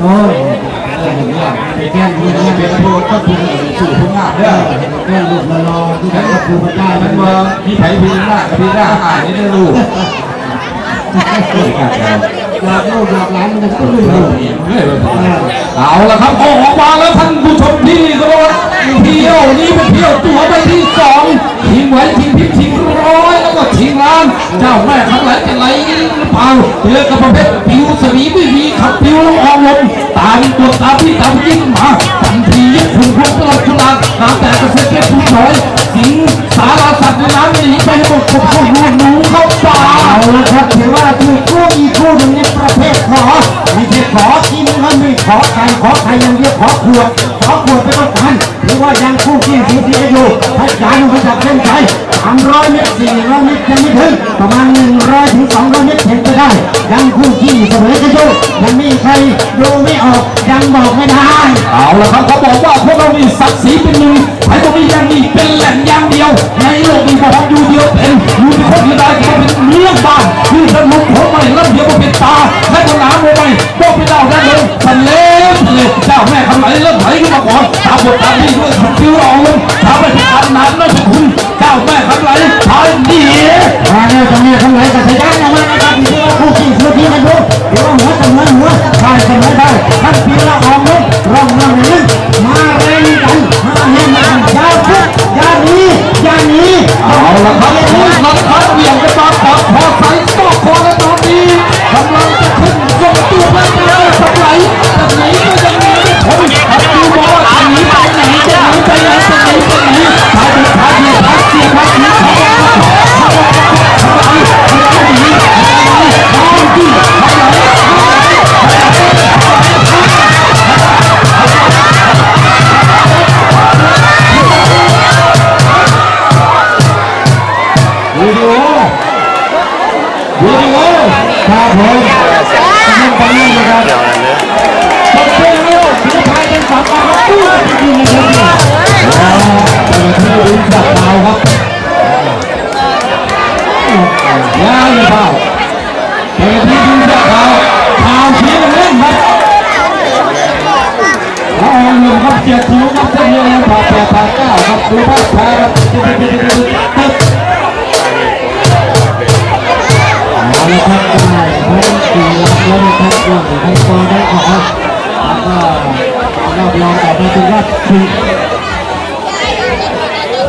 โอ้ยเออผมว่าเป็นแก้ดูนะเป็นโทษก็คือสู่พุ่งหน้าเด้อแก้ลูกมารอที่ไหนก็คือพระเจ้ามันว่าพี่ไผ่พี่หน้ากับพี่หน้าอ่านนี่ได้รู้อยากลูกอยากหลานมันก็ลืมอยู่เอาละครับออกมาแล้วท่านผู้ชมที่เคารพเที่ยวนี้เป็นเที่ยวตัวไปที่สองชิงไว้ชิงพิษชิงร้อยแล้วก็ชิงล้านเจ้าแม่ทั้งหลายจะไหลห รือเล่าเจอกับประเภทผิวสวีไม่มีขับผิวล้วออกลมตามตัวตามที่ตามยิ่งมาทันทียิ่งคุณพวกตลอดชุลาน้ำแต่กระเซ็นเก็บผู้น้อยสิงสาราสัตว์ในน้ำหนีไปหมดกับพวกลูกหนูเข้าป่าเอาละครับถือว่าคือคู่อีกคู่หนึ่งในประเภทขอไม่ใช่ขอที่มันไม่ขอใครขอใครย่างเดียวขอขวด ขอขวดไม่ต้องการหรือว่ายังคู่ที่สีเสียอยู่ถ้าจานมาจากเส้นชัยสามร้อยเมตรสี่ร้อยเมตรยังไม่ถึงประมาณหนึ่งร้อยถึงสองร้อยเมตรเห็นจะได้ ยังคู่ที่เสมอกันอยู่ยังมีใครดูไม่ออกยังบอกไม่ได้ เอาละครับเขาบอกว่าพวกเรามีศักดิ์ศรีเป็นหนึ่งไอ้พวกนี้ยังมีเป็นแหล่งอย่างเดียวในโลกนี้บอกอยู่เดียวเป็นอยู่ ที่คนที่ได้ก็เป็นเมืองบ้านที่ถนนผมใหม่แล้วเดี๋ยวก็เป็นตาและก็น้ำหัวใหม่บอกเป็นดาวได้เลยทะเลทะเลเจ้าแม่คำไหลเริ่มไหลขึ้นมาก่อนตาบทตามที่ด้วยผิวอ่อนตาไปถึงอันนั้นะ ดีโอวิดีโอครับผมนั่งตรงนี้นะครับตบมือให้ลูกศิลปะเป็นสองการครับตู้จริงๆนะครับเปิดที่ลุ้นสับดาวครับยาเลยเปล่าเปิดที่ลุ้นสับดาวข่าวเชียร์เล่นครับเอาเงินครับเจ็ดคิวครับเส้นเงินผ่าแปดผ่าเก้าครับดูภาพช้าครับ ทักได้ทั้งสี่รักและในทักรวงทั้งกองทั้งขอแล้วก็รอบรองต่อไปถึงรอบที่